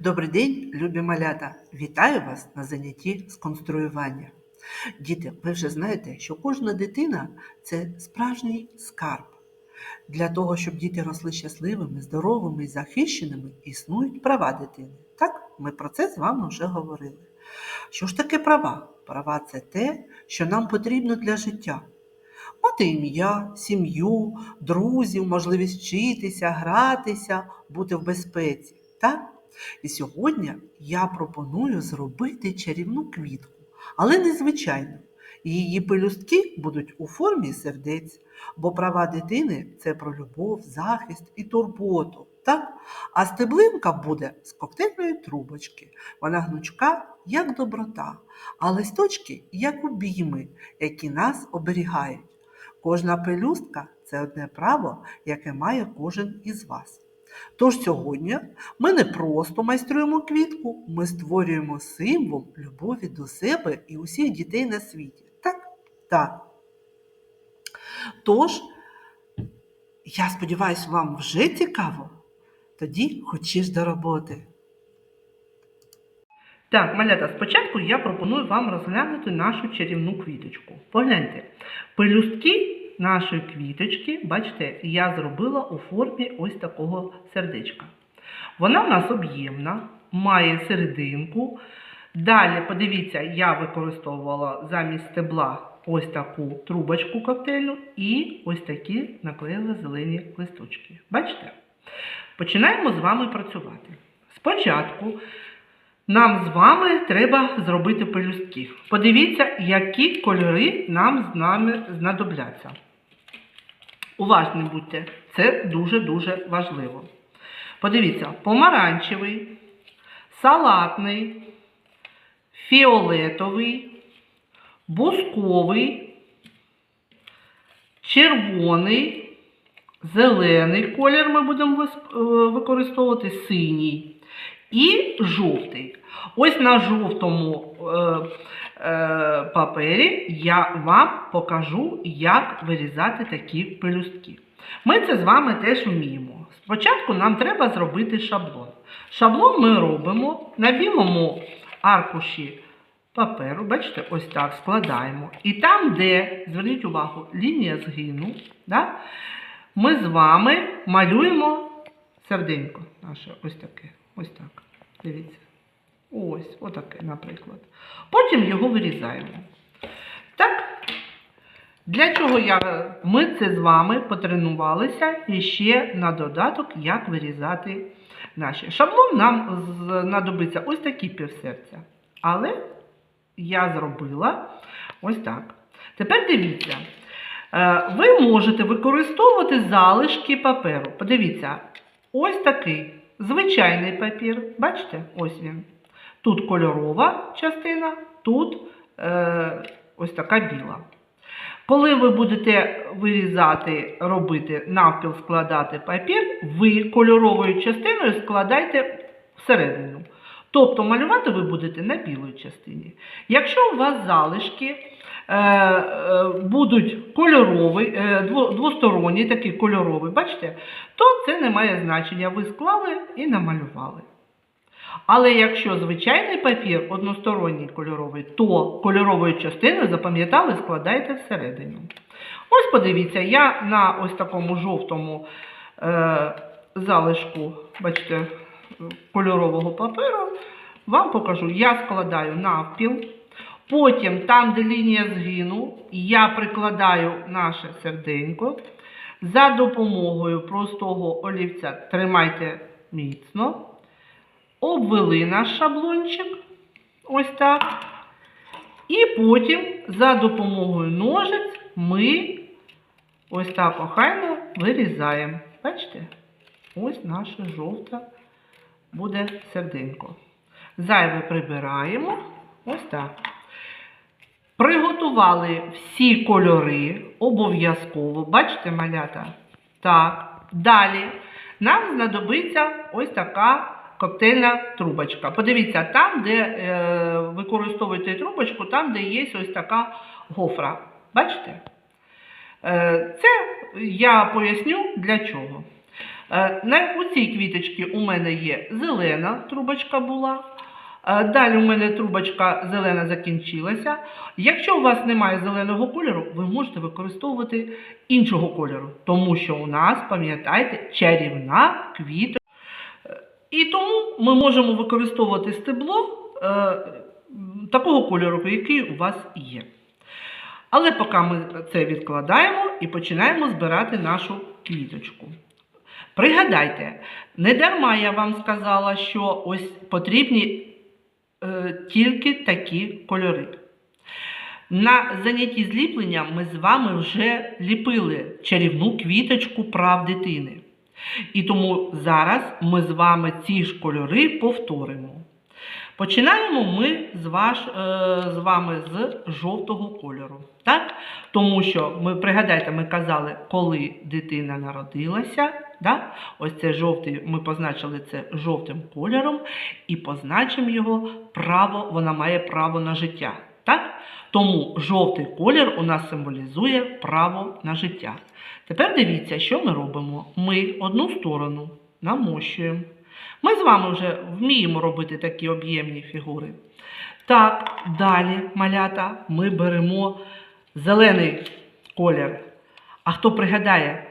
Добрий день, любі малята! Вітаю вас на занятті з конструювання. Діти, ви вже знаєте, що кожна дитина це справжній скарб. Для того, щоб діти росли щасливими, здоровими і захищеними, існують права дитини. Так, ми про це з вами вже говорили. Що ж таке права? Права це те, що нам потрібно для життя. Мати ім'я, сім'ю, друзів, можливість вчитися, гратися, бути в безпеці. Так? І сьогодні я пропоную зробити чарівну квітку, але незвичайну. Її пелюстки будуть у формі сердець, бо права дитини це про любов, захист і турботу. Так? А стеблинка буде з коктейльної трубочки. Вона гнучка, як доброта, а листочки як обійми, які нас оберігають. Кожна пелюстка це одне право, яке має кожен із вас. Тож сьогодні ми не просто майструємо квітку, ми створюємо символ любові до себе і усіх дітей на світі. Так? Так. Тож, я сподіваюся, вам вже цікаво. Тоді хочеш до роботи. Так, малята, спочатку я пропоную вам розглянути нашу чарівну квіточку. Погляньте, пелюстки нашої квіточки, бачите, я зробила у формі ось такого сердечка. Вона в нас об'ємна, має серединку. Далі, подивіться, я використовувала замість стебла ось таку трубочку коктейльну і ось такі наклеїла зелені листочки. Бачите? Починаємо з вами працювати. Спочатку нам з вами треба зробити пелюстки. Подивіться, які кольори нам з нами знадобляться. Уважні будьте, це дуже-дуже важливо. Подивіться, помаранчевий, салатний, фіолетовий, бусковий, червоний, зелений колір ми будемо е, використовувати синій і жовтий. Ось на жовтому е, е, папері я вам покажу, як вирізати такі пелюстки. Ми це з вами теж вміємо. Спочатку нам треба зробити шаблон. Шаблон ми робимо на білому аркуші паперу, бачите, ось так складаємо. І там, де, зверніть увагу, лінія згину, да, ми з вами малюємо серденько наше ось таке. Ось так. Дивіться. Ось, отаке, наприклад. Потім його вирізаємо. Так. Для чого я, ми це з вами потренувалися і ще на додаток, як вирізати наші. Шаблон нам знадобиться ось такі півсерця. Але я зробила ось так. Тепер дивіться. Е, Ви можете використовувати залишки паперу. Подивіться, ось такий звичайний папір. Бачите? Ось він. Тут кольорова частина, тут е, ось така біла. Коли ви будете вирізати, робити навпіл складати папір, ви кольоровою частиною складайте всередину. Тобто малювати ви будете на білій частині. Якщо у вас залишки е, е, будуть кольорові, е, двосторонні, такі кольорові, бачите, то це не має значення. Ви склали і намалювали. Але якщо звичайний папір односторонній кольоровий, то кольоровою частиною, запам'ятали, складайте всередину. Ось подивіться, я на ось такому жовтому е, залишку, бачите, кольорового паперу, вам покажу, я складаю навпіл. Потім, там, де лінія згину, я прикладаю наше серденько. За допомогою простого олівця тримайте міцно обвели наш шаблончик. Ось так. І потім за допомогою ножиць ми ось так охайно вирізаємо. Бачите? Ось наше жовте буде серденько. Зайве прибираємо. Ось так. Приготували всі кольори обов'язково. Бачите, малята? Так. Далі нам знадобиться ось така коктейльна трубочка. Подивіться, там, де е, використовуєте трубочку, там, де є ось така гофра. Бачите? Е, це я поясню для чого. Е, На у цій квіточці у мене є зелена трубочка була. Е, Далі у мене трубочка зелена закінчилася. Якщо у вас немає зеленого кольору, ви можете використовувати іншого кольору, тому що у нас, пам'ятайте, чарівна квіточка. Е, І тому ми можемо використовувати стебло такого кольору, який у вас є. Але поки ми це відкладаємо і починаємо збирати нашу квіточку. Пригадайте, не дарма я вам сказала, що ось потрібні е, тільки такі кольори. На занятті зліплення ми з вами вже ліпили чарівну квіточку прав дитини. І тому зараз ми з вами ці ж кольори повторимо. Починаємо ми з, ваш, е, з вами з жовтого кольору. Так? Тому що ми пригадайте, ми казали, коли дитина народилася. Да? Ось це жовтий, ми позначили це жовтим кольором і позначимо його право, вона має право на життя. Так? Тому жовтий колір у нас символізує право на життя. Тепер дивіться, що ми робимо. Ми одну сторону намощуємо. Ми з вами вже вміємо робити такі об'ємні фігури. Так, далі, малята, ми беремо зелений колір. А хто пригадає,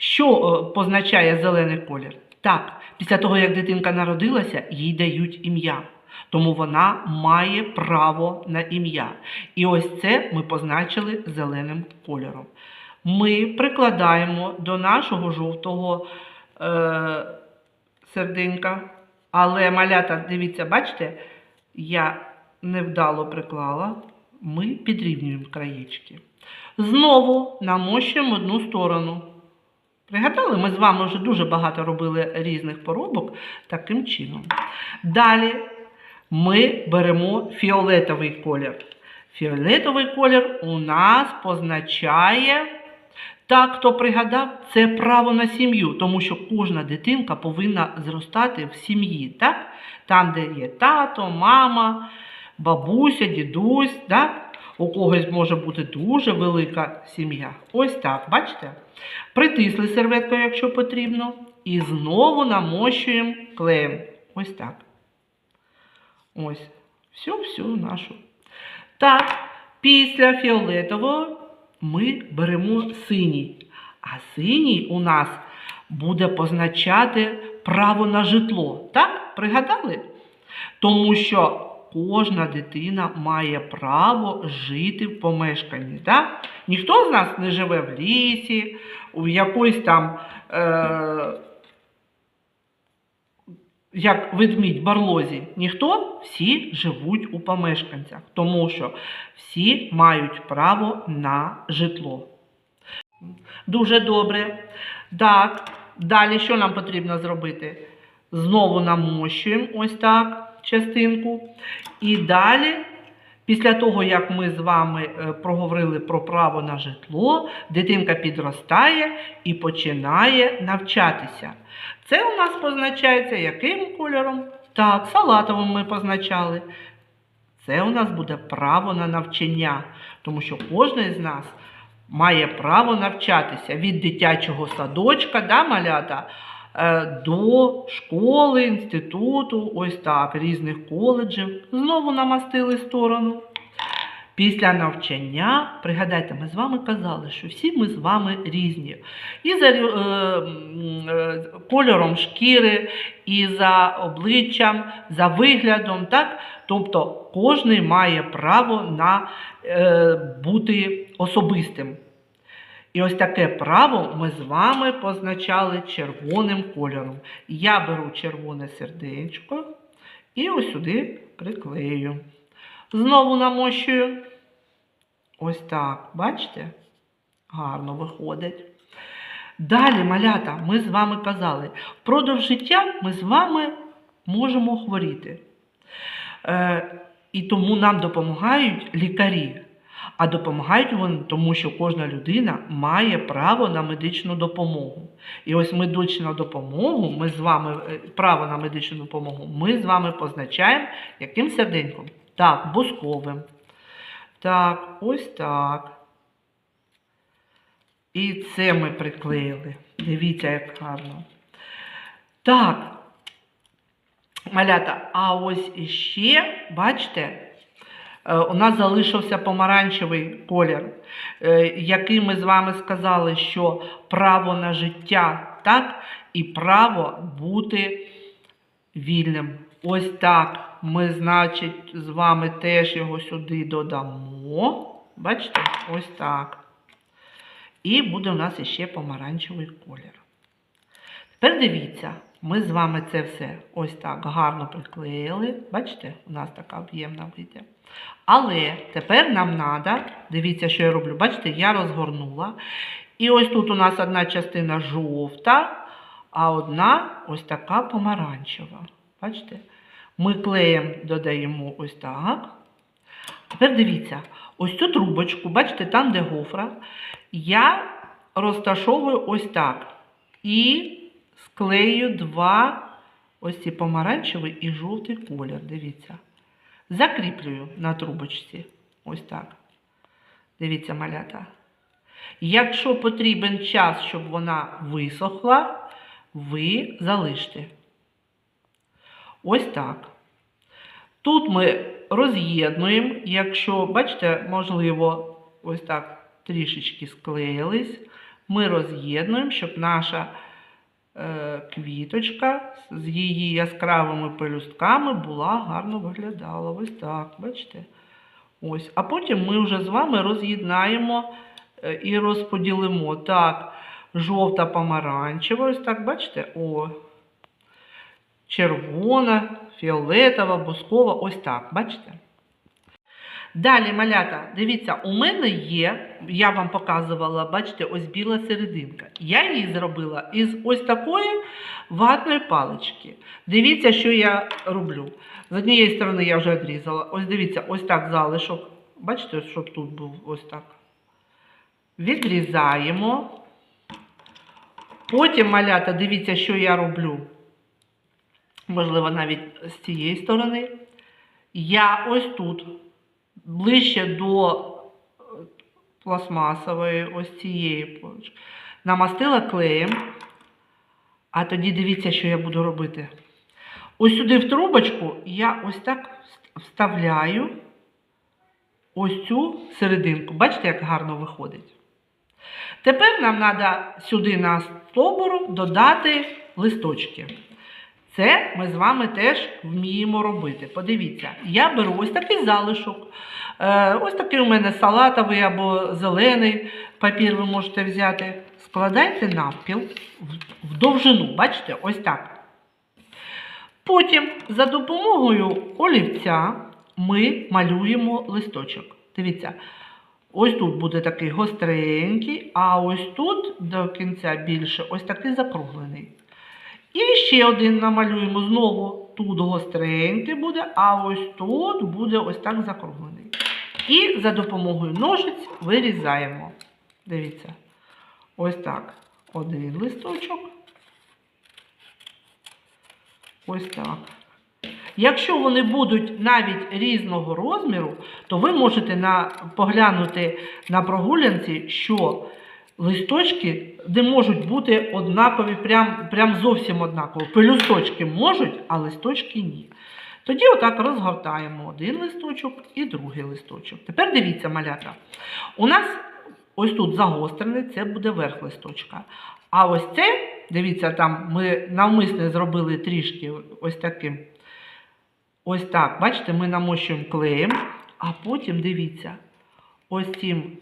що е, позначає зелений колір? Так, після того, як дитинка народилася, їй дають ім'я. Тому вона має право на ім'я. І ось це ми позначили зеленим кольором. Ми прикладаємо до нашого жовтого е, серденька. Але малята, дивіться, бачите, я невдало приклала. Ми підрівнюємо краєчки. Знову намощуємо одну сторону. Пригадали, ми з вами вже дуже багато робили різних поробок таким чином. Далі ми беремо фіолетовий колір. Фіолетовий колір у нас позначає, так, хто пригадав, це право на сім'ю, тому що кожна дитинка повинна зростати в сім'ї, так? Там, де є тато, мама, бабуся, дідусь, так? У когось може бути дуже велика сім'я. Ось так, бачите? Притисли серветкою, якщо потрібно, і знову намощуємо клеєм. Ось так. Ось. Всю всю нашу. Так, після фіолетового ми беремо синій. А синій у нас буде позначати право на житло. Так? Пригадали? Тому що кожна дитина має право жити в помешканні. Так? Ніхто з нас не живе в лісі, у якоїсь там. Е- як ведмідь барлозі, ніхто всі живуть у помешканцях, тому що всі мають право на житло. Дуже добре. Так, далі що нам потрібно зробити? Знову намощуємо ось так частинку. І далі, після того, як ми з вами е, проговорили про право на житло, дитинка підростає і починає навчатися. Це у нас позначається яким кольором? Так, салатовим ми позначали. Це у нас буде право на навчання, тому що кожен з нас має право навчатися від дитячого садочка, да, малята, до школи, інституту, ось так, різних коледжів. Знову намастили сторону. Після навчання, пригадайте, ми з вами казали, що всі ми з вами різні. І за е, е, кольором шкіри, і за обличчям, за виглядом. Так? Тобто кожен має право на е, бути особистим. І ось таке право ми з вами позначали червоним кольором. Я беру червоне сердечко і ось сюди приклею. Знову намощую. Ось так, бачите? Гарно виходить. Далі, малята, ми з вами казали, впродовж життя ми з вами можемо хворіти. Е, і тому нам допомагають лікарі. А допомагають вони, тому що кожна людина має право на медичну допомогу. І ось медичну допомогу, ми з вами, е, право на медичну допомогу, ми з вами позначаємо яким серденьком? Так, бусковим. Так, ось так. І це ми приклеїли. Дивіться, як гарно. Так. Малята, а ось іще, бачите, у нас залишився помаранчевий колір, е, який ми з вами сказали, що право на життя, так, і право бути вільним. Ось так. Ми, значить, з вами теж його сюди додамо. Бачите? Ось так. І буде у нас іще помаранчевий колір. Тепер дивіться, ми з вами це все ось так гарно приклеїли. Бачите, у нас така об'ємна вийде. Але тепер нам треба, дивіться, що я роблю. Бачите, я розгорнула. І ось тут у нас одна частина жовта, а одна ось така помаранчева. Бачите? Ми клеєм додаємо ось так. Тепер дивіться, ось цю трубочку, бачите, там, де гофра, я розташовую ось так. І склею два ось ці помаранчевий і жовтий колір. Дивіться. Закріплюю на трубочці. Ось так. Дивіться, малята. Якщо потрібен час, щоб вона висохла, ви залиште. Ось так. Тут ми роз'єднуємо, якщо, бачите, можливо, ось так трішечки склеїлись, ми роз'єднуємо, щоб наша квіточка з її яскравими пелюстками була гарно виглядала. Ось так, бачите? Ось. А потім ми вже з вами роз'єднаємо е, і розподілимо. Так, жовта помаранчева, ось так, бачите? О, червона, фіолетова, бускова, ось так, бачите? Далі, малята, дивіться, у мене є, я вам показувала, бачите, ось біла серединка. Я її зробила із ось такої ватної палички. Дивіться, що я роблю. З однієї сторони я вже відрізала. Ось дивіться, ось так залишок. Бачите, щоб тут був ось так. Відрізаємо. Потім, малята, дивіться, що я роблю. Можливо, навіть з цієї сторони. Я ось тут, ближче до е, пластмасової, ось цієї полочки, намастила клеєм. А тоді дивіться, що я буду робити. Ось сюди в трубочку я ось так вставляю ось цю серединку. Бачите, як гарно виходить? Тепер нам треба сюди на стовбуру додати листочки. Це ми з вами теж вміємо робити. Подивіться, я беру ось такий залишок. Е, Ось такий у мене салатовий або зелений папір ви можете взяти. Складайте навпіл в- довжину, бачите, ось так. Потім за допомогою олівця ми малюємо листочок. Дивіться, ось тут буде такий гостренький, а ось тут до кінця більше ось такий закруглений. І ще один намалюємо знову. Тут гостренький буде, а ось тут буде ось так закруглений. І за допомогою ножиць вирізаємо. Дивіться. Ось так. Один листочок. Ось так. Якщо вони будуть навіть різного розміру, то ви можете на, поглянути на прогулянці, що листочки, де можуть бути однакові, прям, прям зовсім однакові. Пелюсточки можуть, а листочки ні. Тоді отак розгортаємо один листочок і другий листочок. Тепер дивіться, малята. У нас ось тут загострений, це буде верх листочка. А ось це, дивіться, там ми навмисне зробили трішки ось таким. Ось так, бачите, ми намощуємо клеєм, а потім дивіться, ось цим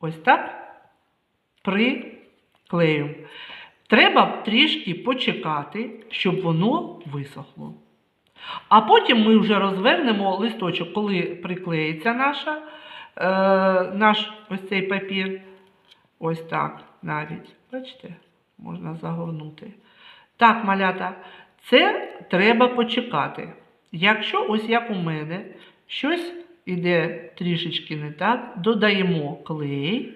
ось так приклеюємо. Треба трішки почекати, щоб воно висохло. А потім ми вже розвернемо листочок, коли приклеїться наша, е, наш ось цей папір. Ось так навіть. Бачите, можна загорнути. Так, малята, це треба почекати. Якщо ось як у мене щось іде трішечки не так, додаємо клей.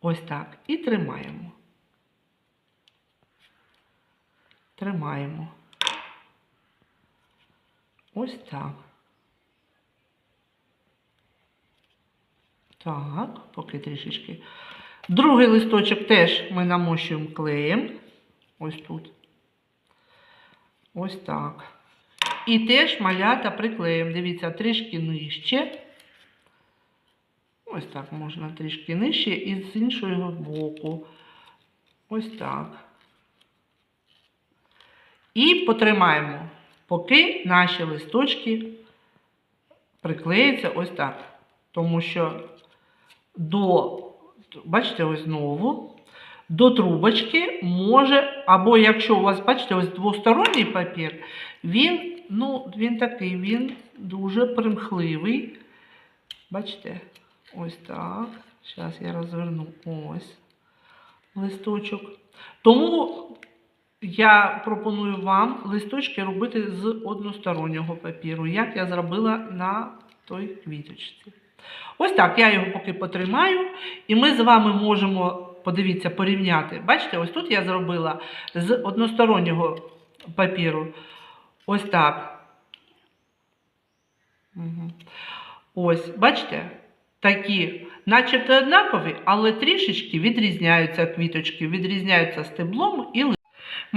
Ось так. І тримаємо. Тримаємо. Ось так. Так, поки трішечки. Другий листочок теж ми намощуємо клеєм. Ось тут. Ось так. І теж малята приклеїмо. Дивіться, трішки нижче. Ось так можна трішки нижче і з іншого боку. Ось так. І потримаємо, поки наші листочки приклеїться ось так. Тому що до, бачите, ось знову, до трубочки може, або якщо у вас, бачите, ось двосторонній папір, він, ну, він такий, він дуже примхливий. Бачите, ось так. Зараз я розверну ось листочок. Тому я пропоную вам листочки робити з одностороннього папіру, як я зробила на той квіточці. Ось так, я його поки потримаю, і ми з вами можемо, подивіться, порівняти. Бачите, ось тут я зробила з одностороннього папіру. Ось так. Ось, бачите, такі, начебто однакові, але трішечки відрізняються квіточки, відрізняються стеблом і ли-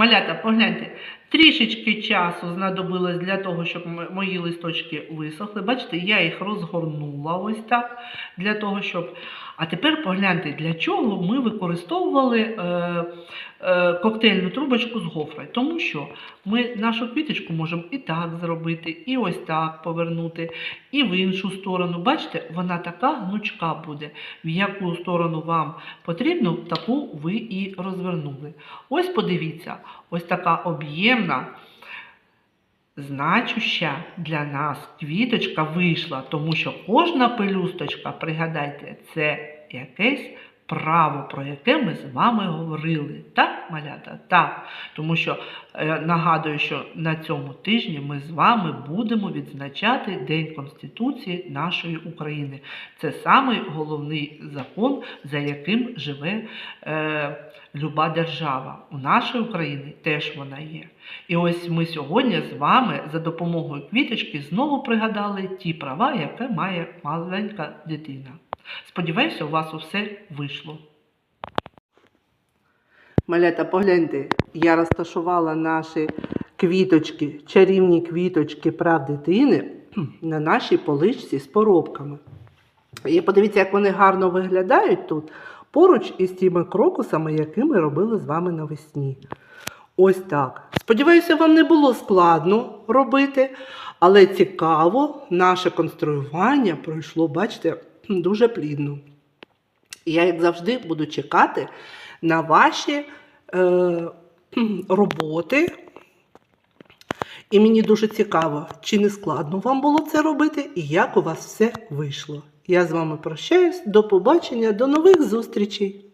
Малята, погляньте, трішечки часу знадобилось для того, щоб мої листочки висохли. Бачите, я їх розгорнула ось так, для того, щоб. А тепер погляньте, для чого ми використовували е, е, коктейльну трубочку з гофрою. Тому що ми нашу квіточку можемо і так зробити, і ось так повернути, і в іншу сторону. Бачите, вона така гнучка буде. В яку сторону вам потрібно, таку ви і розвернули. Ось подивіться, ось така об'ємна, значуща для нас квіточка вийшла, тому що кожна пелюсточка, пригадайте, це якесь право, про яке ми з вами говорили. Так, малята? Так. Тому що е, нагадую, що на цьому тижні ми з вами будемо відзначати День Конституції нашої України. Це самий головний закон, за яким живе е, люба держава. У нашої України теж вона є. І ось ми сьогодні з вами за допомогою квіточки знову пригадали ті права, які має маленька дитина. Сподіваюся, у вас усе вийшло. Малята, погляньте, я розташувала наші квіточки, чарівні квіточки прав дитини на нашій поличці з поробками. І подивіться, як вони гарно виглядають тут, поруч із тими крокусами, які ми робили з вами навесні. Ось так. Сподіваюся, вам не було складно робити, але цікаво, наше конструювання пройшло, бачите, дуже плідно. Я, як завжди, буду чекати на ваші е, роботи. І мені дуже цікаво, чи не складно вам було це робити і як у вас все вийшло. Я з вами прощаюсь. До побачення, до нових зустрічей!